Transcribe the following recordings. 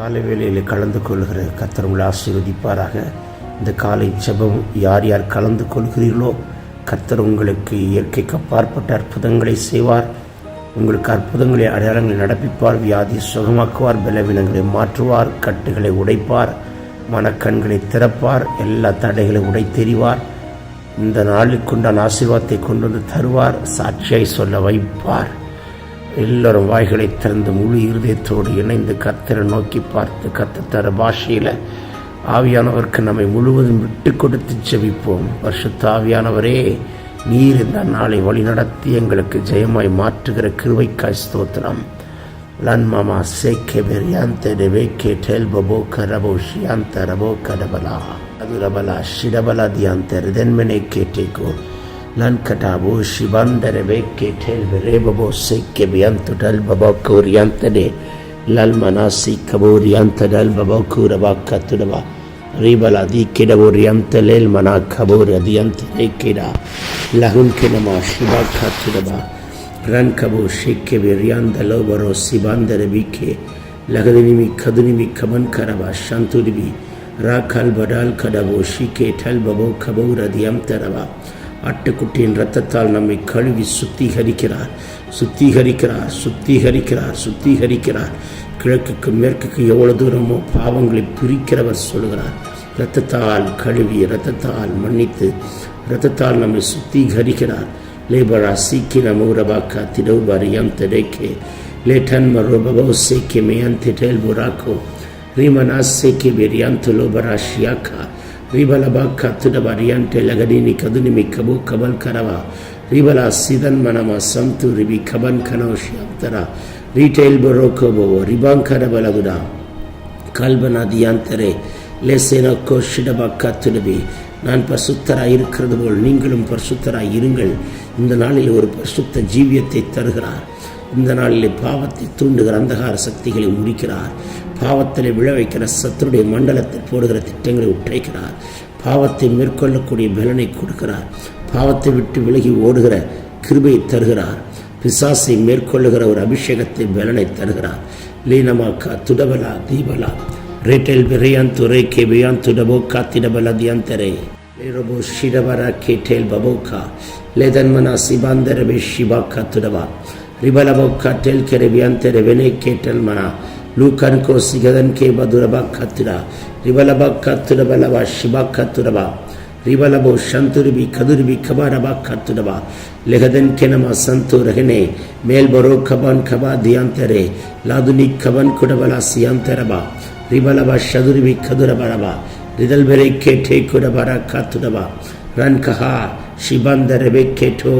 காலை வேளையில் கலந்து கொள்கிற கத்தர் உங்களை ஆசீர்வதிப்பாராக. இந்த காலை ஜெபம் யார் யார் கலந்து கொள்கிறீர்களோ கத்தர் உங்களுக்கு இயற்கைக்கு அப்பாற்பட்ட அற்புதங்களை செய்வார். உங்களுக்கு அற்புதங்களை அடையாளங்களை நடப்பிப்பார் வியாதி சுகமாக்குவார் பலவீனங்களை மாற்றுவார் கட்டுகளை உடைப்பார் மனக்கண்களை திறப்பார் எல்லா தடைகளை உடைத்தெறிவார். இந்த நாளுக்குண்டான ஆசீர்வாதத்தை கொண்டு வந்து தருவார் சாட்சியை சொல்ல வைப்பார். எல்லோரும் வாய்களை திறந்து முழு இருதயத்தோடு இணைந்து கத்தரை நோக்கி பார்த்து கத்தத்தர பாஷையில் ஆவியானவருக்கு நம்மை முழுவதும் விட்டு கொடுத்து செவிப்போம் வருஷத்து ஆவியானவரே நீர் இந்த நாளை வழிநடத்தி எங்களுக்கு ஜெயமாய் மாற்றுகிற கிருவைக்காய் ஸ்தோத்திரம். லன்மாமா சேக்கே பெரியாந்த ரெவேக்கே டெல் பபோ கரபோ ஷியாந்த ரபோ கடபலா. அது ரபலா ஷிடபலா தியாந்த ரிதன்மனே கேட்டேக்கோ lan katabo shibandare veke tel verebo sekke bianto dal baba kuriantade lal manasi kaburianta dal baba kuraba katudaba ribala di kedaburianta lel mana kaburi adianta rekeda lahun kenama shiba katudaba ran kabo shekke birianda lobaro sibandare bike lagadinimi kadunimi kaman karaba shanturibi rakal badal kadabo shike tel babo kabura diamtaraba ஆட்டுக்குட்டியின் ரத்தத்தால் நம்மை கழுவி சுத்திகரிக்கிறார். சுத்திகரிக்கிறார் சுத்திகரிக்கிறார் சுத்திகரிக்கிறார். கிழக்குக்கு மேற்குக்கு எவ்வளவு தூரமோ பாவங்களை பிரிக்கிறவர் சொல்கிறார் இரத்தத்தால் கழுவி இரத்தத்தால் மன்னித்து இரத்தத்தால் நம்மை சுத்திகரிக்கிறார். லேபரா சீக்கி நமூரபாக்கா திடௌபரியம் திடைக்கே. லேட்டன் மரோபபோ சேக்கி மேயன் திடேல் புராக்கோ. ரீமனா சேக்கி பெரியாந்து துலோபரா ஷியாக்கா. ரிபலபா கத்துடபா ரியான்டே லகடினி கதுனிமி கபு கபல் கரவா ரிபலா சிதன் மனமா சம்து ரிபி கபன் கனோஷியந்தரா ரீட்டைல் ரிபாங் ரிபாங்கரபலகுடா கல்பனா தியாந்தரே லேசேனோ கோஷிடபா கத்துடபி நான் பரிசுத்தராய் இருக்கிறது போல் நீங்களும் பரிசுத்தராய் இருங்கள் இந்த நாளில் ஒரு பரிசுத்த ஜீவியத்தை தருகிறார் இந்த நாளில் பாவத்தை தூண்டுகிற அந்தகார சக்திகளை முடிக்கிறார் பாவத்தில் விழ வைக்கிற சத்துருடைய மண்டலத்தில் போடுகிற திட்டங்களை உற்றைக்கிறார் பாவத்தை மேற்கொள்ளக்கூடிய பலனை கொடுக்கிறார். பாவத்தை விட்டு விலகி ஓடுகிற கிருபையை தருகிறார். பிசாசை மேற்கொள்ளுகிற ஒரு அபிஷேகத்தை பலனை தருகிறார். லீனமாக்கா துடபலா தீபலா. ரேட்டல் பிரையான் துறை கே பியான் துடபோ தியான் தெரே ரபோ ஷிடபரா கேட்டேல் பபோக்கா லேதன்மனா சிபாந்தரபே ஷிபாக்கா துடவா ரிபலபோக்கா டெல் கெரபியாந்தர தெரவெனே கேட்டல் மனா. லூக்கானுக்கோ சிகதன் கேப துரபா கத்துரா ரிபலபா கத்துரபலபா சிபா கத்துரபா ரிபலபோ சந்துருபி கதுருபி கபாரபா கத்துரபா லெகதன் கெனமா சந்து ரகனே மேல் பரோ கபான் கபா தியாந்தரே லாதுனி கபன் குடபலா சியாந்தரபா ரிபலபா சதுருபி கதுரபரபா ரிதல் பெரை கேட்டே குடபரா காத்துடபா ரன் கஹா சிபாந்தரபே கேட்டோ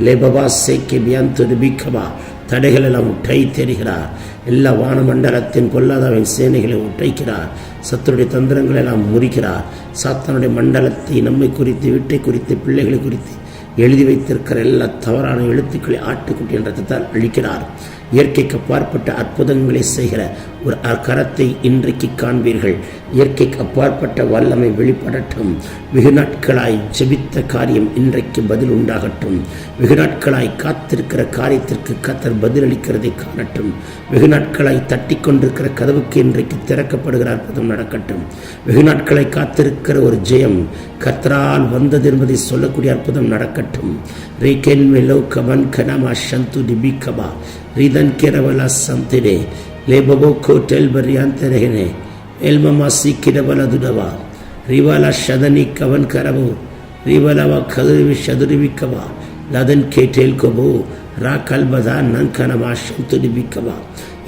லேபபா சேக்கே பியாந்துருபி கபா தடைகளெல்லாம் உட்டை தெரிகிறார் எல்லா வானமண்டலத்தின் பொல்லாதவன் சேனைகளை உட்டைக்கிறார் சத்துருடைய தந்திரங்களை எல்லாம் முறிக்கிறார். சாத்தானுடைய மண்டலத்தை நம்மை குறித்து வீட்டை குறித்து பிள்ளைகளை குறித்து எழுதி வைத்திருக்கிற எல்லா தவறான எழுத்துக்களை ஆட்டுக்குட்டி என்ற அழிக்கிறார். இயற்கைக்கு அப்பாற்பட்ட அற்புதங்களை செய்கிற ஒரு கரத்தை இன்றைக்கு காண்பீர்கள். இயற்கைக்கு அப்பாற்பட்ட வல்லமை வெளிப்படட்டும். வெகு நாட்களாய் ஜெபித்த காரியம் இன்றைக்கு பதில் உண்டாகட்டும். வெகு நாட்களாய் காத்திருக்கிற காரியத்திற்கு கத்தர் பதிலளிக்கிறதை காணட்டும். வெகு நாட்களாய் தட்டி கொண்டிருக்கிற கதவுக்கு இன்றைக்கு திறக்கப்படுகிற அற்புதம் நடக்கட்டும். வெகு நாட்களாய் காத்திருக்கிற ஒரு ஜெயம் கத்தரால் வந்தது என்பதை சொல்லக்கூடிய அற்புதம் நடக்கட்டும். Riken velo kaman kanama shantu dibikaba. Ridan keravala santine. Lebobo kotel bariante rehene. Elmama sikidavala dudava. Rivala shadani kavan karabu. Rivalava kadrivi shadrivi kaba. Ladan ketel kobo. ராக்கல் Pathan நன்கனமா சந்து நிபிக்கவா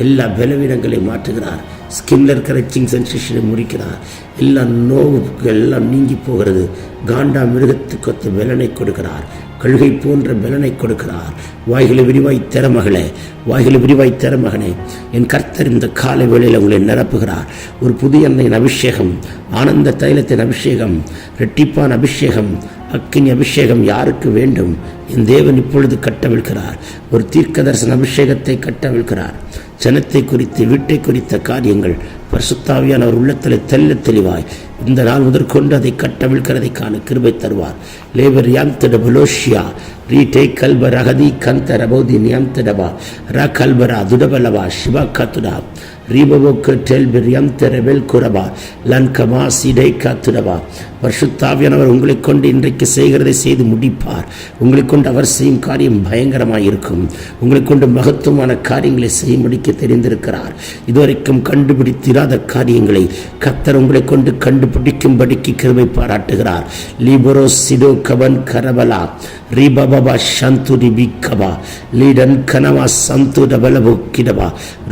எல்லா பலவீனங்களையும் மாற்றுகிறார் ஸ்கின்ல இருக்கிற சிங் சென்சேஷனை முடிக்கிறார் எல்லா நோவுக்கு எல்லாம் நீங்கி போகிறது காண்டா மிருகத்துக்கு ஒத்த விலனை கொடுக்கிறார் கழுகை போன்ற பலனை கொடுக்கிறார். வாய்களை விரிவாய் திறமகளே வாய்களை விரிவாய் திறமகனே என் கர்த்தர் இந்த காலை வேளையில் உங்களை நிரப்புகிறார். ஒரு புதிய அன்னையின் அபிஷேகம் ஆனந்த தைலத்தின் அபிஷேகம் ரெட்டிப்பான் அபிஷேகம் அக்கினி அபிஷேகம் யாருக்கு வேண்டும்? என் தேவன் இப்பொழுது கட்டவிழ்கிறார் ஒரு தீர்க்க தரிசன அபிஷேகத்தை கட்டவிழ்கிறார் ஜனத்தை குறித்து வீட்டை குறித்த காரியங்கள் பரிசுத்தாவியான அவர் உள்ளத்தில் தெல்ல தெளிவாய் இந்த நாள் முதற்கொண்டு அதை கட்டவிழ்கிறதைக்கான கிருபை தருவார். லேபர் யாம்திட பலோஷியா ரீடே கல்ப ரகதி கந்த ரபோதி நியம்திடபா ர கல்பரா துடபலவா சிவா கத்துடா ரீபவோக்கு டெல்பிரியம் குரபா லன்கமா சிடை காத்துடவா வருஷத்தாவியானவர் உங்களை கொண்டு இன்றைக்கு செய்கிறதை செய்து முடிப்பார் உங்களை கொண்டு அவர் செய்யும் காரியம் பயங்கரமாக இருக்கும் உங்களை கொண்டு மகத்துவமான காரியங்களை செய்யும்படிக்க தெரிந்திருக்கிறார் இதுவரைக்கும் கண்டுபிடித்திராத காரியங்களை கத்தர் உங்களை கொண்டு கண்டுபிடிக்கும்படிக்கு கிருபை பாராட்டுகிறார் லீபரோ சிடோ கவன் கரபலா ரீபபா ರುಹಬಬ ಶಂತುರಿ ಬಿಕ್ಕಬ ಲೀಡನ್ ಕನವ ಸಂತು ಡಬಲಬು ಕಿಡಬ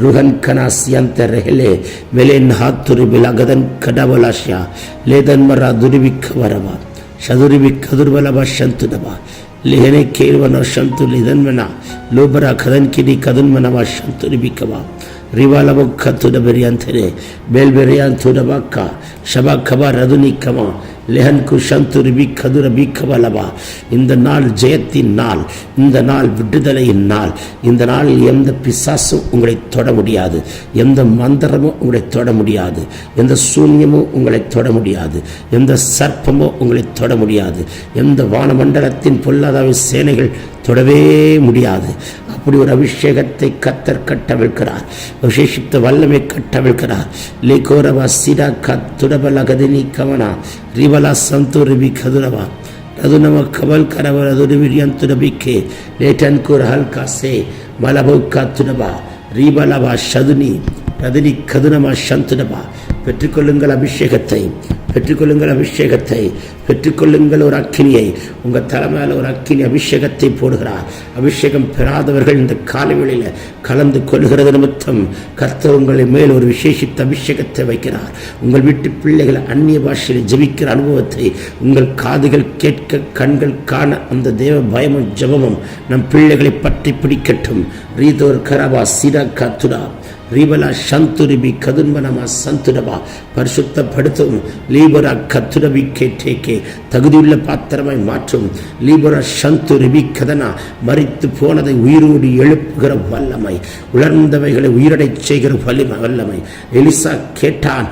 ರುಹನ್ ಕನ ಸ್ಯಂತ ರೆಹಲೆ ಮೆಲೆನ್ ಹಾತುರಿ ಬಿಲಗದನ್ ಕಡಬಲಾಶ ಲೇದನ್ ಮರ ದುರಿಬಿಕ್ಕ ವರಬ ಶದುರಿಬಿಕ್ಕ ದುರ್ಬಲಬ ಶಂತು ಡಬ ಲೆಹನೆ ಕೇಳುವನ ಶಂತು ಲಿದನ್ಮನ ಲೋಬರ ಕದನ್ ಕಿಡಿ ಕದನ್ಮನವ ಶಂತುರಿ ಬಿಕ್ಕವ ರಿವಾಲಬಕ್ಕ ತುಡಬೆರಿಯಂತನೆ ಬೇಲ್ಬೆರಿಯನ್ ತುಡಬಕ್ಕ ಶಬ ಕಬ ರದುನಿಕ್ಕಮ லெஹன் குஷந்துரி பிக்கதுர பிக்கவலவா இந்த நாள் ஜெயத்தின் நாள் இந்த நாள் விடுதலையின் நாள் இந்த நாள் எந்த பிசாசும் உங்களை தொட முடியாது எந்த மந்திரமும் உங்களை தொட முடியாது எந்த சூன்யமும் உங்களை தொட முடியாது எந்த சர்ப்பமோ உங்களை தொட முடியாது எந்த வானமண்டலத்தின் பொல்லாதாவி சேனைகள் தொடவே முடியாது அப்படி ஒரு அபிஷேகத்தை கத்தர் கட்டவிழ்க்கிறார் விசேஷித்த வல்லமை கட்டவிழ்க்கிறார் லேகோரவா சிடா கத்துடபல கதினி கவனா ரிவலா சந்தூரிபி கதுரவா ರದುನವ ಕಬಲ್ ಕರವರ ದುಡಿವಿರಿಯಂತುರಬಿಕ್ಕೆ ಲೇಟನ್ ಕುರ ಹಲ್ಕಾ ಸೇ ಮಲಭೌಕ ತುನಬ ರೀಬಲವ ಶದುನಿ ரதினி கதுனமா சந்தனமா. பெற்றுக்கொள்ளுங்கள் அபிஷேகத்தை பெற்றுக்கொள்ளுங்கள் அபிஷேகத்தை பெற்றுக்கொள்ளுங்கள் ஒரு அக்கினியை. உங்கள் தலைமையில் ஒரு அக்கினி அபிஷேகத்தை போடுகிறார். அபிஷேகம் பெறாதவர்கள் இந்த காலவெளியில் கலந்து கொள்கிறது நிமித்தம் கர்த்தர் உங்களை மேல் ஒரு விசேஷித்த அபிஷேகத்தை வைக்கிறார். உங்கள் வீட்டு பிள்ளைகள் அந்நிய பாஷையில் ஜெபிக்கிற அனுபவத்தை உங்கள் காதுகள் கேட்க கண்கள் காண அந்த தேவ பயமும் ஜெபமும் நம் பிள்ளைகளை பற்றி பிடிக்கட்டும். ரீதோர் கரபா சீரா கத்துடா. ரீபலா சந்துருபி கதுன்மனமா சந்துடபா பரிசுத்தப்படுத்தும் லீபரா கத்துரபி கேட்டேக்கே தகுதியுள்ள பாத்திரமாய் மாற்றும் லீபரா சந்துருபி கதனா மறித்து போனதை உயிரோடு எழுப்புகிற வல்லமை உலர்ந்தவைகளை உயிரடைச் செய்கிற வலிமை வல்லமை எலிசா கேட்டான்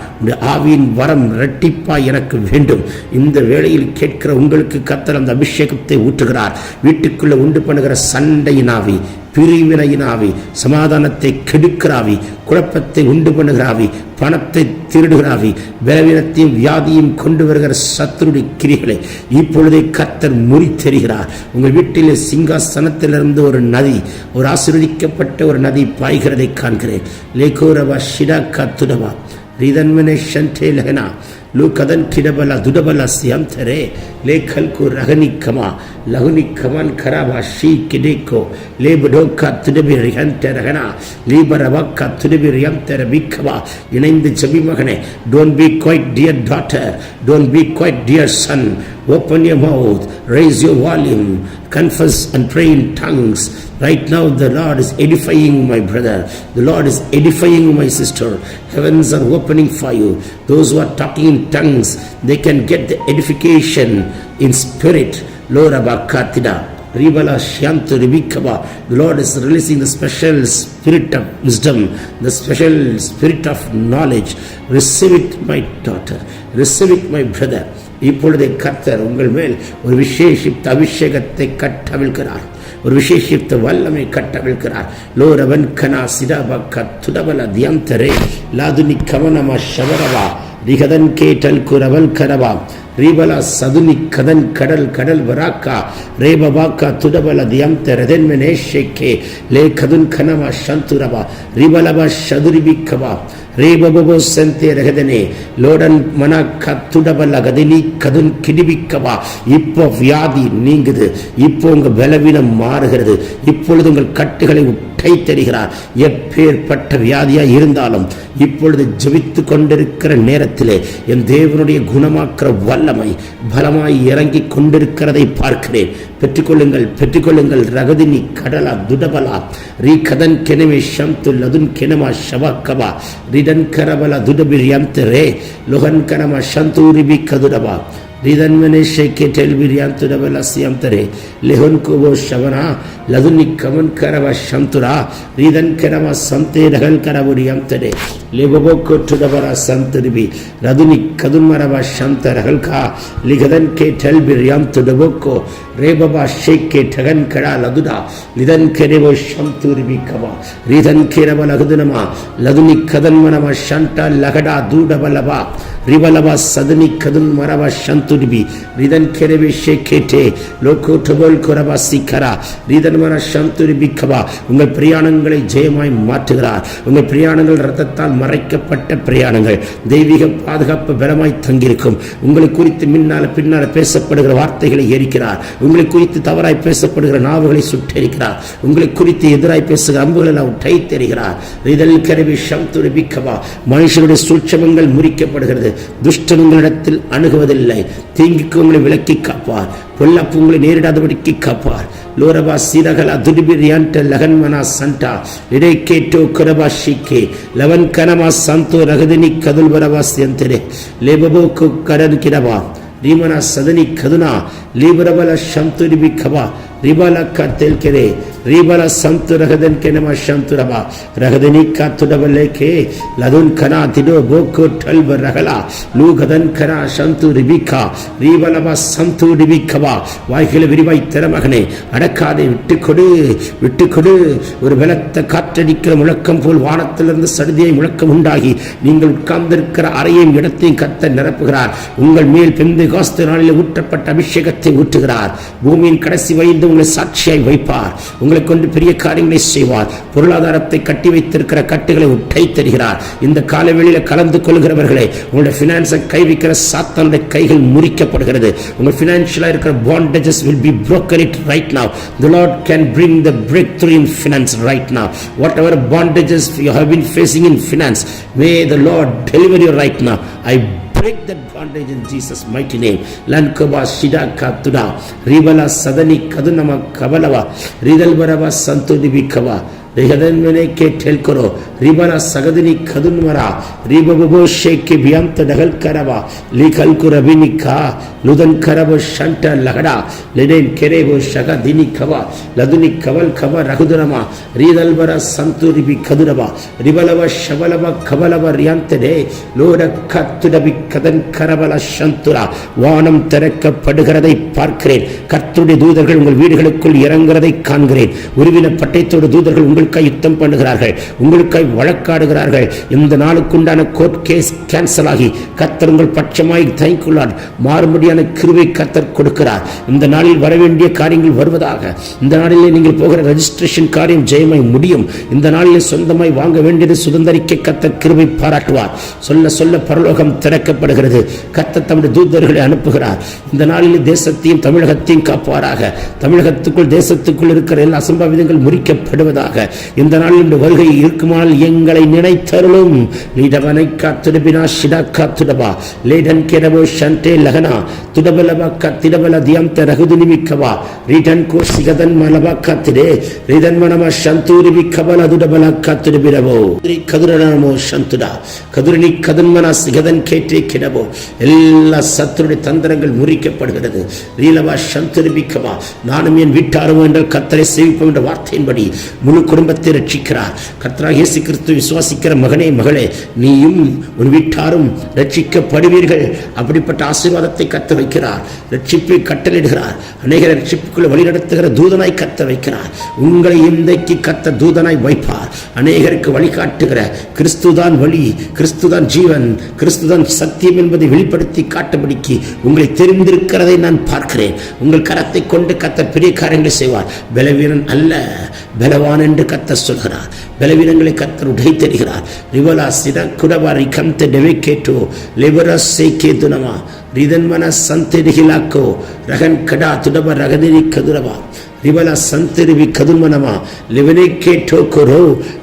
ஆவியின் வரம் இரட்டிப்பா எனக்கு வேண்டும் இந்த வேளையில் கேட்கிற உங்களுக்கு கத்தர் அந்த அபிஷேகத்தை ஊற்றுகிறார் வீட்டுக்குள்ள உண்டு பண்ணுகிற சண்டையின் ஆவி பிரிவினையினாவி சமாதானத்தை கெடுக்கிறாவி குழப்பத்தை உண்டு பண்ணுகிறாவி பணத்தை திருடுகிறாவி பலவீனத்தையும் வியாதியும் கொண்டு வருகிற சத்துருடைய கிரிகளை இப்பொழுதே கத்தர் முறித்தெறிகிறார் உங்கள் வீட்டில் சிங்காசனத்திலிருந்து ஒரு நதி ஒரு ஆசீர்வதிக்கப்பட்ட ஒரு நதி பாய்கிறதை காண்கிறேன். லேகோரவா ஷிடா கத்துடவா ரிதன்மனே ஷன்டே லஹனா लेखल को रहनी खमा लहुनी खमन खरा भाषी किने को ले बडो कत्न भी रिहन तेरहना ली बरवा कत्न भी रियम तेर भी खमा இணைந்து செபி மகனே don't be quiet dear daughter don't be quiet dear son open your mouth raise your volume confess and pray tongues Right now, the Lord is edifying my brother. The Lord is edifying my sister. Heavens are opening for you. Those who are talking in tongues, they can get the edification in spirit lord abakatida Ribala Shantu Ribikaba. The Lord is releasing the special spirit of wisdom, the special spirit of knowledge. Receive it, my daughter. Receive it, my brother. இப்பொழுதே கர்த்தர் உங்கள் மேல் ஒரு விசேஷித்த அபிஷேகத்தை கட்டவிழ்கிறார் ஒரு விசேஷித்த வல்லமை கட்டவிழ்கிறார் லோரவன் கனா சிடாபக்க துடபல தியந்தரே லாதுனி கவனமா ஷவரவா ரிகதன் கேட்டல் குரவல் கரவா ரீபலா சதுனி கதன் கடல் கடல் வராக்கா ரேபபாக்கா துடபல தியந்த ரதன்மெனே ஷேக்கே லே கதுன் கனவா சந்துரவா ரிபலவா சதுரிபிக்கவா ரேபபோ செந்தே ரகதனே லோடன் மன கத்துடபல கதினி கதுன் கிடிபிக்கவா இப்போ வியாதி நீங்குது இப்போ உங்க பலவீனம் மாறுகிறது இப்பொழுது உங்கள் கட்டுகளை உட்டை தருகிறார் எப்பேற்பட்ட வியாதியா இருந்தாலும் இப்பொழுது ஜபித்து கொண்டிருக்கிற நேரத்திலே என் தேவனுடைய குணமாக்குற வல்லமை பலமாய் இறங்கி கொண்டிருக்கிறதை பார்க்கிறேன். பெற்றுக்கொள்ளுங்கள் பெற்றுக்கொள்ளுங்கள் ரகதினி கடலா துடபலா ரீ கதன் கெனவே ஷம் லதுன் கெனமா ஷவா கபா ரீ ರಿದನ್ಕರಬಲ ದುಡಬಿರ್ ಯಂತರೆ ಲುಹನ್ಕರಮ ಶಂತೂರಿಬಿ ಕದುಡಬ ರಿದನ್ಮನೆ ಶೇಖೆ ಟೆಲ್ಬಿರ್ ಯಾಂತುಡಬಲ ಸಿಯಂತರೆ ಲೆಹುನ್ ಕುಬೋ ಶವನ ಲದುನಿ ಕಮನ್ ಕರವ ಶಂತುರ ರಿದನ್ ಕರಮ ಸಂತೆ ರಹಲ್ ಕರಬುರಿ ಯಂತರೆ ಲೆಬಬೋ ಕೊಟ್ಟುಡಬರ ಸಂತರಿಬಿ ರದುನಿ ಕದುನ್ಮರವ ಶಂತ ರಹಲ್ಕ ಲಿಗದನ್ ಕೆ ಟೆಲ್ಬಿರ್ ಯಂತುಡಬೋಕ್ಕೋ ರೇಬಬ ಶೇಕೆ ಠಗನ್ ಕಡ ಲದುಡ ಲಿದನ್ ಕೆರೆವೋ ಶಂತುರಿಬಿ ಕವ ರಿದನ್ ಕೆರವ ಲಗದುನಮ ಲದುನಿ ಕದನ್ಮನವ ಶಂಟ ಲಗಡ ದೂಡಬಲಬ ರಿಬಲಬ ಸದನಿ ಕದುನ್ ಮರವ ಶಂತುರಿಬಿ ರಿದನ್ ಕೆರೆವೆ ಶೇಕೇಟೆ லோகோ டபோல் குரபா சிக்கரா ரீதன்மன சந்துரி பிக்கவா உங்கள் பிரயாணங்களை ஜெயமாய் மாற்றுகிறார் உங்கள் பிரயாணங்கள் ரத்தத்தால் மறைக்கப்பட்ட பிரயாணங்கள் தெய்வீக பாதுகாப்பு பலமாய் தங்கியிருக்கும் உங்களை குறித்து முன்னால பின்னால பேசப்படுகிற வார்த்தைகளை எரிக்கிறார் உங்களை குறித்து தவறாய் பேசப்படுகிற நாவுகளை சுட்டெரிக்கிறார். உங்களை குறித்து எதிராய் பேசுகிற அம்புகளை எல்லாம் டை தெரிகிறார் இதழ் கருவி சந்துரி பிக்கவா. மனுஷனுடைய சூட்சமங்கள் முறிக்கப்படுகிறது. துஷ்டனுங்களிடத்தில் அணுகுவதில்லை. தீங்குக்கு உங்களை விலக்கி காப்பார். பொல்லப்பு உங்களை நேரிடாதபடிக்கு காப்பார். லோரபா சீரகலா துடிபிரியான்ட லகன்மனா சண்டா. இடை கேட்டோ குரபா ஷிக்கே. லவன் கனமா சந்தோ ரகதினி கதுல்பரவா சியந்தரே. லேபபோக்கு கடன் கிடவா. லீமனா சதனி கதுனா லீபரபல சம்துரிபி கபா ರಿಬಲ ಕತ್ತೆಲ್ ಕೆರೆ ರಿಬಲ ಸಂತು ರಹದನ್ ಕೆನಮ ಶಂತುರಬ ರಹದನಿ ಕತ್ತುಡಬಲ್ಲೇಕೆ ಲದುನ್ ಕನ ತಿಡೋ ಬೋಕು ಟಲ್ಬ ರಹಲ ಲೂಗದನ್ ಕನ ಶಂತು ರಿಬಿಕ ரீபலப சந்து டிபிக்கவா வாய்களை விரிவாய் தர மகனே அடக்காதே விட்டு கொடு விட்டு கொடு ஒரு பலத்த காற்றடிக்கிற முழக்கம் போல் வானத்திலிருந்து சடுதியை முழக்கம் உண்டாகி நீங்கள் உட்கார்ந்திருக்கிற அறையையும் இடத்தையும் கத்த நிரப்புகிறார் உங்கள் மேல் பெந்து காஸ்து நாளில் ஊற்றப்பட்ட அபிஷேகத்தை ஊற்றுகிறார் பூமியின் கடைசி வயது உங்களை சாட்சியாய் வைப்பார். உங்களை கொண்டு பெரிய காரியங்களை செய்வார். பொருளாதாரத்தை கட்டி வைத்திருக்கிற கட்டுகளை உட்டை தருகிறார். இந்த காலவெளியில கலந்து கொள்கிறவர்களே உங்களுடைய பினான்ஸை கை வைக்கிற சாத்தானுடைய கைகள் முறிக்கப்படுகிறது. உங்கள் ஃபினான்ஷியலாக இருக்கிற bondages will be broken it right now. The lord can bring the breakthrough in finance right now. Whatever bondages you have been facing in finance may the lord deliver you right now. I break that bondage in jesus mighty name lankoba shida katuda ribala sadani kadunama kabalava ridalbarava santudibikava ರಿಹದನ್ಮನೆ K ಟೆಲ್ಕೊರೋ ರಿಬನ ಸಗದಿನಿ ಕದುನ್ಮರ ರಿಬಬೋ ಶೇಕೆ ಬಿಯಂತ ಡಗಲ್ ಕರವ ಲಿಖಲ್ಕು ರಬಿನಿಕ ಲುದನ್ ಕರಬ ಶಂಟ ಲಹಡ ಲೆನೆನ್ ಕೆರೆಬೋ ಶಗ ದಿನಿ ಕವ ಲದುನಿ ಕವಲ್ ಕವ ರಹುದುರಮ ರೀದಲ್ಬರ ಸಂತು ರಿಬಿ ಕದುರವ ರಿಬಲವ ಶಬಲವ ಕಬಲವ ರಿಯಂತನೆ லோட கத்துடபி கதன் கரபல சந்துரா வானம் திறக்கப்படுகிறதை பார்க்கிறேன் கர்த்தருடைய தூதர்கள் உங்கள் வீடுகளுக்குள் இறங்குறதை காண்கிறேன் உருவின பட்டயத்தோட தூதர்கள் உங்களுக்காய் யுத்தம் பண்ணுகிறார்கள் உங்களுக்காய் வழக்காடுகிறார்கள். இந்த நாளுக்குண்டான கோர்ட் கேஸ் கேன்சல் ஆகி கத்தர் உங்கள் பட்சமாய் தயங்குள்ளார். மாறுபடியான கிருவை கத்தர் கொடுக்கிறார். இந்த நாளில் வரவேண்டிய காரியங்கள் வருவதாக இந்த நாளிலே நீங்கள் போகிற ரெஜிஸ்ட்ரேஷன் காரியம் ஜெயமாய் முடியும். இந்த நாளிலே சொந்தமாய் வாங்க வேண்டியது சுதந்திரிக்க கத்தர் கிருவை பாராட்டுவார். சொல்ல சொல்ல பரலோகம் திறக்கப்படுகிறது. கத்த தம்முடைய தூதர்களை அனுப்புகிறார். இந்த நாளில் தேசத்தையும் தமிழகத்தையும் காப்பாராக. தமிழகத்துக்குள் தேசத்துக்குள் இருக்கிற எல்லா அசம்பாவிதங்கள் முறிக்கப்படுவதாக இந்த நாள் நாளில் வருகை இருக்குமானால் எங்களை நினைத்தருளும். நீதவனை காத்திருப்பினா சிடாக்கா துடபா லேடன் கெரவோ ஷண்டே லகனா. துடபலபாக்கா திடபல தியம் தரகுது நிமிக்கவா ரீடன் கோ சிகதன் மலபா காத்திரே ரீதன் மனமா சந்தூரி மிக்கபல துடபல காத்திருப்பிடவோ கதுரனமோ சந்துடா கதுரணி கதன்மனா சிகதன் கேட்டே கிடவோ. எல்லா சத்துருடைய தந்திரங்கள் முறிக்கப்படுகிறது. ரீலவா சந்துரிபிக்கவா நானும் என் வீட்டாரும் என்ற கத்தரை சேவிப்போம் என்ற வார்த்தையின்படி முழு குடும்பத்தை ரட்சிக்கிறார். கர்த்தராக கிறிஸ்து விசுவாசிக்கிற மகனே மகளே நீயும் உன் வீட்டாரும் ரட்சிக்கப்படுவீர்கள். அப்படிப்பட்ட ஆசீர்வாதத்தை கத்த வைக்கிறார். ரட்சிப்பை கட்டளிடுகிறார் அநேக ரட்சிப்புக்குள்ள வழிநடத்துகிற தூதனாய் கத்த வைக்கிறார். உங்களை இன்றைக்கு கத்த தூதனாய் வைப்பார். அநேகருக்கு வழிகாட்டுகிற கிறிஸ்துதான் வழி கிறிஸ்துதான் ஜீவன் கிறிஸ்துதான் சத்தியம் என்பதை வெளிப்படுத்தி காட்டும்படிக்கு உங்களை தெரிந்திருக்கிறதை நான் பார்க்கிறேன். உங்கள் கரத்தை கொண்டு கத்த பெரிய காரியங்களை செய்வார். பலவீனன் அல்ல. பலவான் என்று என்று கத்தர் சொல்கிறார் பலவீனங்களை கத்தர் உடைத்தருகிறார் ரிவலா சித குடவாரி ரிகம்த டெவிகேட்டோ லிபரஸ் சேக்கே துனமா ரிதன்மன சந்தெரிகிலாக்கோ ரகன் கடா துடப ரகதிரி கதுரவா ರಿಬಲ ಸಂತಿರುವಿ ಕದುಮನಮ ಲಿವನಿಕೆ ಟೋಕುರು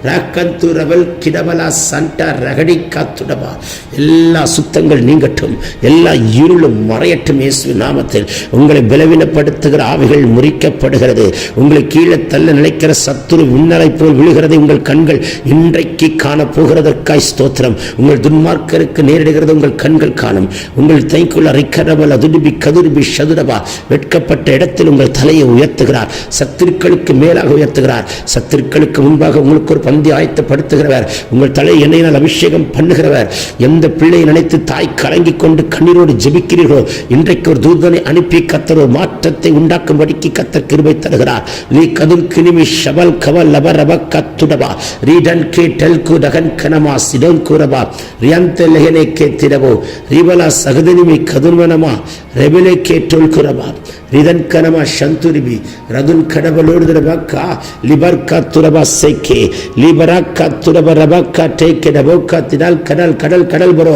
ராக்கந்து ரவல் கிடவலா சண்ட ரகடி காத்துடவா எல்லா சுத்தங்கள் நீங்கட்டும் எல்லா இருளும் மறையட்டும் இயேசு நாமத்தில் உங்களை பலவீனப்படுத்துகிற ஆவிகள் முறிக்கப்படுகிறது உங்களை கீழே தள்ள நினைக்கிற சத்துரு விண்ணலை போல் விழுகிறது உங்கள் கண்கள் இன்றைக்கு காண போகிறதற்காய் ஸ்தோத்திரம் உங்கள் துன்மார்க்கருக்கு நேரிடுகிறது உங்கள் கண்கள் காணும் உங்கள் தைக்குள்ள ரிக்கரவல் அதுடுபி கதுருபி சதுரவா வெட்கப்பட்ட இடத்தில் உங்கள் தலையை உயர்த்துகிறார் சத்துருக்களுக்கு மேலாக உயர்த்துகிறார். சத்துருக்களுக்கு முன்பாக உங்களுக்கு ஒரு பந்தி ஆயத்தப்படுத்துகிறவர். உங்கள் தலை எண்ணெயினால் அபிஷேகம் பண்ணுகிறவர். எந்த பிள்ளையை நினைத்து தாய் கலங்கிக் கொண்டு கண்ணீரோடு ஜெபிக்கிறீர்களோ இன்றைக்கு ஒரு தூதனை அனுப்பி கத்தர் ஒரு மாற்றத்தை உண்டாக்கும்படிக்கு கத்தர் கிருபை தருகிறார். நீ கதுல் கிணிமி ஷபல் கவல் லப ரப கத்துடவா ரீடன் கே டெல் கு ரகன் கனமா சிடோன் கூறவா ரியந்த லெஹனே கே திரவோ ரிவலா சகதனிமி கதுன்வனமா. ரெபிலே கே டொல் குரவா ரிதன் கனமா சந்துரிபி ரதுன் கடவுள் ரபக்கா லிபர்கா துரபா சேக்கே லிபராக்கா துரப ரபக்கா டேக்கே டபோக்கா திடால் கடல் கடல் கடல் பரோ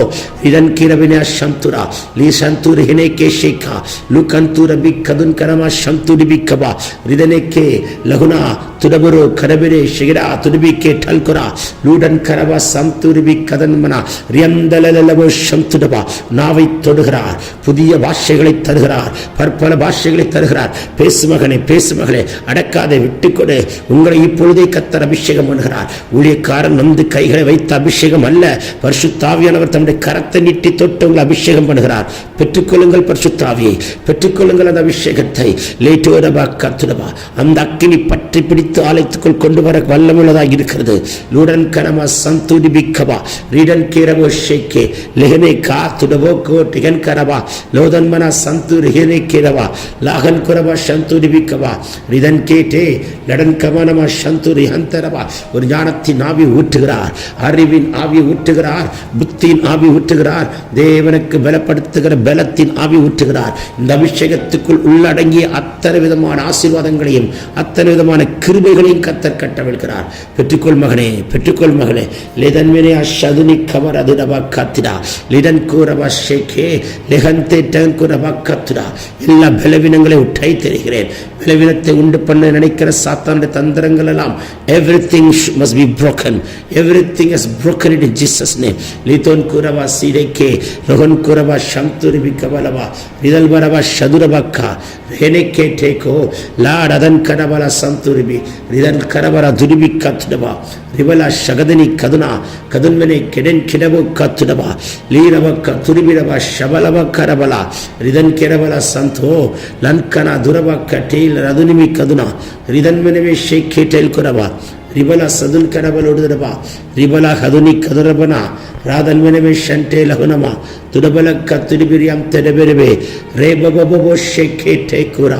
இதன் கிரவினா சந்துரா லீ சந்தூர் ஹினே கே ஷேக்கா லுகந்தூர பி கதுன் கனமா சந்துரி பி கபா ரிதனே கே லகுனா துடபுரு கரபிரே ஷிகிரா துடுபி கே டல்குரா லூடன் கரவா சந்துரிபி கதன்மனா ரியந்தலலவோ சந்துடபா நாவை தொடுகிறார் புதிய பாஷைகளை தருகிறார் பற்பல பாஷைகளை தருகிறார் பேசு மகனே பேசு மகளே அடக்காத விட்டுக்கொடு. உங்களை இப்பொழுதே கத்தர் அபிஷேகம் பண்ணுகிறார். ஊழியக்காரன் வந்து கைகளை வைத்த அபிஷேகம் அல்ல. பரிசுத்தாவியானவர் தன்னுடைய கரத்தை நீட்டி தொட்டு உங்களை அபிஷேகம் பண்ணுகிறார். பெற்றுக்கொள்ளுங்கள் பரிசுத்தாவியை. பெற்றுக்கொள்ளுங்கள் அந்த அபிஷேகத்தை. லேட்டோரபா கத்துடபா அந்த அக்கினி பற்றி பிடித்து ஆலயத்துக்குள் கொண்டு வர வல்லமுள்ளதாக இருக்கிறது. லூடன் கனமா சந்தூரி பிக்கபா ரீடன் கீரவோ ஷேக்கே. லெஹனே கா துடவோ கோ டிகன் கரவா. லோதன்மனா சந்தூர் ரிஹனே கீரவா. லாகன் குரவா சந்தூரி பிக்கவா இதன் கேட்டே லடன் கமனமா சந்து ரிஹந்தரவா ஒரு ஞானத்தின் ஆவி ஊற்றுகிறார். அறிவின் ஆவி ஊற்றுகிறார். புத்தியின் ஆவி ஊற்றுகிறார். தேவனுக்கு பலப்படுத்துகிற பலத்தின் ஆவி ஊற்றுகிறார். இந்த அபிஷேகத்துக்குள் உள்ளடங்கிய அத்தனை விதமான ஆசீர்வாதங்களையும் அத்தனை விதமான கிருபைகளையும் கத்தர் கட்டவிழ்கிறார் பெற்றுக்கொள் மகனே பெற்றுக்கொள் மகனே லிதன்மினே அஷதுனி கவர் அதுடவா காத்திரா லிடன் கூறவா ஷேகே லெகந்தே டகன் கூறவா காத்திரா எல்லா பலவீனங்களை உட்டை தெரிகிறேன். பலவீனத்தை உண்டு பண்ண நினைக்கிற சாத்தானுடைய தந்திரங்கள் எல்லாம் everything must be broken everything is broken in Jesus name லிதோன் கூறவா சீடைக்கே Rohan கூறவா சந்துரிபி கபலவா ரிதல் வரவா சதுரபக்கா ரேனேக்கே டேக்கோ லாட் அதன் கடவல சந்துரிபி ரிதன் கரவர துரிபி கத்துடவா ரிவல ಶಗದನಿ ಕದುನ ಕದುನ್ಮನೆ ಕೆಡೆನ್ ಕಿಡಬು ಕತ್ತುಡಬ ಲೀರವಕ್ಕ ತುರಿಬಿಡಬ ಶಬಲವ ಕರಬಲ ರಿದನ್ ಕೆರಬಲ ಸಂತೋ ಲನ್ಕನ ದುರಬಕ್ಕ ಟೇಲ್ ರದುನಿಮಿ ಕದುನ ರಿದನ್ಮನೆವೆ ಶೇಖೆ ಟೇಲ್ ಕುರಬ ರಿಬಲ ಸದುನ್ ಕರಬಲ ಉಡಿದರಬ ರಿಬಲ ಹದುನಿ ಕದುರಬನ ರಾದನ್ಮನೆವೆ ಶಂಟೆ ಲಹುನಮ ತುಡಬಲಕ್ಕ ತುಡಿಬಿರಿಯಂ ತೆಡಬೆರಬೆ ರೇ ಬಬಬೋ ಶೇಖೆ ಟೇಕುರ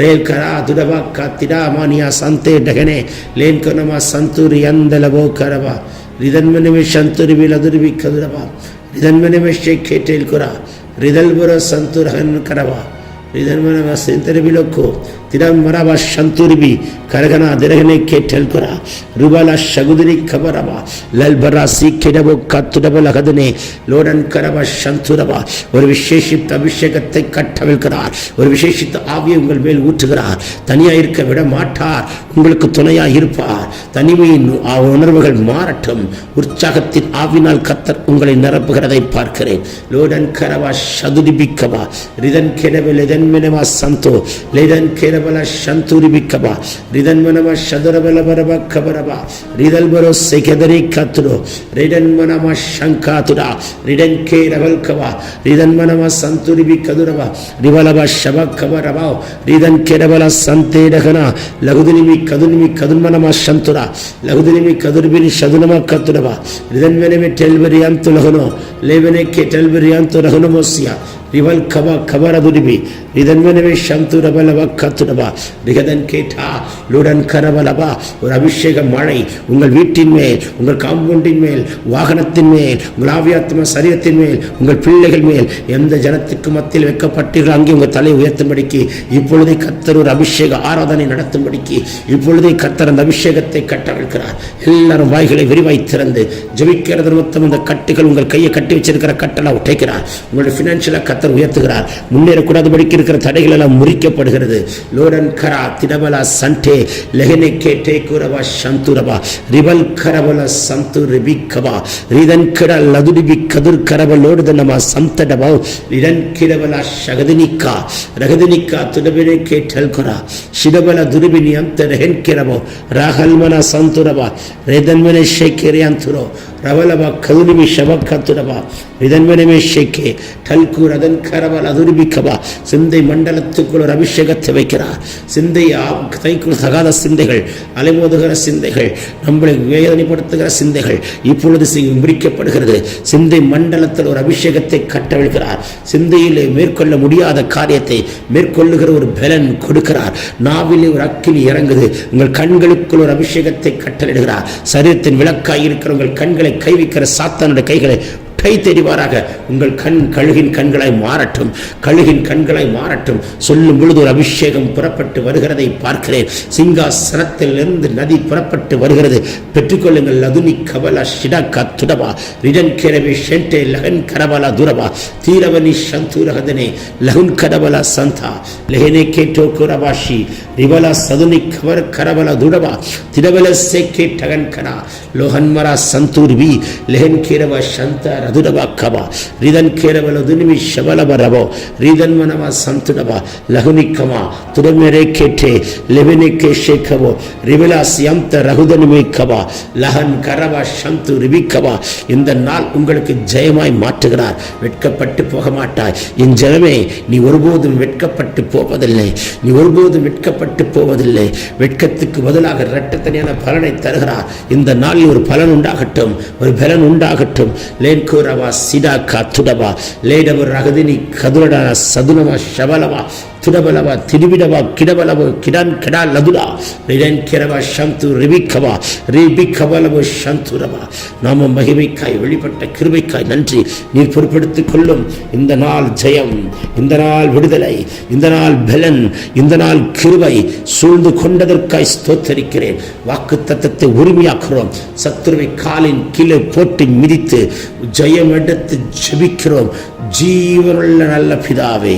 ರೇ ಕರ ತುಡಬಕ್ಕ ತಿಡಾಮಾನಿಯ ಸಂತೆ ಡಗನೆ ಲೇನ್ ಕನಮ ಸಂತೂರಿ ಅಂದಲವೋ ಕರವ ರಿದನ್ಮನೆವೆ ಶಂತುರಿಬಿ ಲದುರಿಬಿ ಕದುರವ ರಿದನ್ಮನೆವೆ ಶೇಖೆ ಟೇಲ್ಕುರ ರಿದಲ್ಬುರ ಸಂತುರಹನ್ ಕರವ ರಿದನ್ಮನವ ಸೆಂತರಿಬಿಲೊಕ್ಕು ತಿರಂ திடம்பரவ சந்துருபி கரகனா திரகனை கேட்டல்குரா ருபல சகுதிரி கபரவா. லல்பரா சீக்கிடவோ கத்துடவோ லகதுனே. லோடன் கரவ சந்துரவா ஒரு விசேஷித்த அபிஷேகத்தை கட்டவிழ்கிறார் ஒரு விசேஷித்த ஆவியை உங்கள் மேல் ஊற்றுகிறார். தனியாக இருக்க விட மாட்டார். உங்களுக்கு துணையாக இருப்பார். தனிமையின் உணர்வுகள் மாறட்டும். உற்சாகத்தின் ஆவினால் கத்தர் உங்களை நிரப்புகிறதை பார்க்கிறேன். லோடன் கரவா சதுரிபிக்கவா ரிதன் கெனவெ லெதன் மெனவா சந்தோ. லெதன் கென ಬಲ ಶಂತೂರಿ ಬಿಕ್ಕಬ ರಿದನ್ಮನಮ ಶದರಬಲ ಬರಬ ಖಬರಬ ರಿದಲ್ ಬರೋ ಸೆಕೆದರಿ ಕತ್ರು ರಿಡನ್ಮನಮ ಶಂಕಾತುರ ರಿಡನ್ ಕೇ ರಬಲ್ ಕವ ರಿದನ್ಮನಮ ಸಂತೂರಿ ಬಿ ಕದುರಬ ರಿಬಲಬ ಶಬ ಖಬರಬ ರಿದನ್ ಕೆರಬಲ ಸಂತೇಡಗನ ಲಘುದಿನಿಮಿ ಕದುನಿಮಿ ಕದುನ್ಮನಮ ಶಂತುರ ಲಘುದಿನಿಮಿ ಕದುರ್ಬಿನಿ ಶದುನಮ ಕತ್ತುರಬ ರಿದನ್ಮನಮೆ ಟೆಲ್ಬರಿ ಅಂತು ಲಘುನೋ ಲೇವನೆ ಕೆ ಟೆಲ್ಬರಿ ಅಂತು ರಘುನಮೋಸ್ಯ রিবল খাবা খাবার দুরিবি রিদন মেনেবে শান্তু கேட்டா லுடன் கரவலபா. ஒரு அபிஷேக மழை உங்கள் வீட்டின் மேல் உங்கள் காம்பவுண்டின் மேல் வாகனத்தின் மேல் உங்கள் ஆவியாத்ம சரீரத்தின் மேல் உங்கள் பிள்ளைகள் மேல். எந்த ஜனத்துக்கு மத்தியில் வைக்கப்பட்டீர்கள் அங்கே உங்கள் தலை உயர்த்தும்படிக்கு. இப்பொழுதே கத்தர் ஒரு அபிஷேக ஆராதனை நடத்தும்படிக்கு. இப்பொழுதே கத்தர் அந்த அபிஷேகத்தை கட்டவிழ்கிறார் எல்லாரும் வாய்களை விரிவாய் திறந்து ஜபிக்கிறது மொத்தம் அந்த கட்டுகள் உங்கள் கையை கட்டி வச்சிருக்கிற கட்டெல்லாம் உடைக்கிறார் உங்களுடைய ஃபினான்ஷியலாக கத்தர் உயர்த்துகிறார் முன்னேறக்கூடாதபடிக்கு இருக்கிற தடைகள் எல்லாம் முறிக்கப்படுகிறது லோடன் கரா திடபலா சண்டே லெஹனே கேட்டே குரவா சந்துரபா ரிபல் கரவல சந்து ரிபிக்கபா ரிதன் கிட லதுடிபி கதுர் கரவ லோடுத நம சந்தடபா ரிதன் கிடவலா ಶಗದಿನಿಕಾ ರಗದಿನಿಕಾ ತುಡಬಿನೆ ಕೇಟಲ್ ಕೊರ ಶಿಡಬಲ ದುರಿಬಿನಿ ಅಂತ ರೆಹೆನ್ ಕೆರಬೋ ರಾಹಲ್ಮನ ಸಂತುರಬ ರೇದನ್ಮನೆ ಶೇಕೆರೆ ಅಂತುರೋ రవలవ కదులిమి శవకతురవ விதன்மனமே ஷேக்கே கல்கூர் அதன் கரவல் அதுர்பிக்கவா சிந்தை மண்டலத்துக்குள் ஒரு அபிஷேகத்தை வைக்கிறார். சிந்தை தைக்குள் தகாத சிந்தைகள் அலைமோதுகிற சிந்தைகள் நம்மளை வேதனைப்படுத்துகிற சிந்தைகள் இப்பொழுது முடிக்கப்படுகிறது சிந்தை மண்டலத்தில் ஒரு அபிஷேகத்தை கட்டவிழ்கிறார். சிந்தையிலே மேற்கொள்ள முடியாத காரியத்தை மேற்கொள்ளுகிற ஒரு பலன் கொடுக்கிறார். நாவிலே ஒரு அக்கினி இறங்குது. உங்கள் கண்களுக்குள் ஒரு அபிஷேகத்தை கட்டளிடுகிறார் சரீரத்தின் விளக்காய் இருக்கிற உங்கள் கண்களை கைவிக்கிற சாத்தானுடைய கைகளை கை தெரிவாராக உங்கள் கண் கழுகின் கண்களாய் மாறட்டும். கழுகின் கண்களாய் மாறட்டும். சொல்லும் பொழுது ஒரு அபிஷேகம் புறப்பட்டு வருகிறதை பார்க்கிறேன். சிங்காசனத்திலிருந்து நதி புறப்பட்டு வருகிறது. பெற்றுக்கொள்ளுங்கள் லதுனி கபலா ஷிடகா துடவா. ரிடன் கிரவி ஷென்டே லகன் கரபலா துரவா. தீரவனி சந்தூரகதனே லகுன் கரபலா சந்தா. லெஹனே கேட்டோ குரவாஷி. ரிவலா சதுனி கவர் கரவல துடவா. திரவல சேக்கே டகன் கனா லோகன்மரா சந்தூர்வி. லெஹன் கிரவா சந்தா ರದುಡವ ಕಬ ರಿದನ್ ಕೇರವಲ ದುನಿಮಿ ಶಬಲಬ ರಬೋ ರಿದನ್ ಮನವ ಸಂತುಡವ ಲಹುನಿ ಕಮ ತುಡಮೆರೆ ಕೆಟ್ಟೆ ಲೆವೆನೆ ಕೇಶೆ ಕಬೋ ரிவிலாஸ் யம்த ரகுதனுமே கபா லஹன் கரவ சந்து ரிபிக்கபா இந்த நாள் உங்களுக்கு ஜெயமாய் மாற்றுகிறார் வெட்கப்பட்டு போக மாட்டாய் என் ஜனமே நீ ஒருபோதும் வெட்கப்பட்டு போவதில்லை நீ ஒருபோதும் வெட்கப்பட்டு போவதில்லை வெட்கத்துக்கு பதிலாக இரட்டத்தனியான பலனை தருகிறார் இந்த நாளில் ஒரு பலன் உண்டாகட்டும் ஒரு பலன் உண்டாகட்டும் ಬೋರವ ಸಿಡಾ ಕಾ ತುಡವ ಲೇಡವ ರಗದಿನಿ ಕದುರಡ ಸದುನವ ಶಬಲವ திடபலவ திருவிடவ கிடபலவு கிடன் கிடா லதுடா நிடன் கிரவ சந்து ரிபிக்கவா ரிபிக்கவலவு சந்துரவா நாம மகிமைக்காய் வெளிப்பட்ட கிருமைக்காய் நன்றி. நீர் பொருட்படுத்திக் கொள்ளும் இந்த நாள் ஜெயம் இந்த நாள் விடுதலை இந்த நாள் பலன் இந்த நாள் கிருவை சூழ்ந்து கொண்டதற்காய் ஸ்தோத்தரிக்கிறேன். வாக்கு தத்தத்தை உரிமையாக்குறோம். சத்துருவை காலின் கீழே போட்டு மிதித்து ஜெயம் எடுத்து ஜபிக்கிறோம். ஜீவனுள்ள நல்ல பிதாவே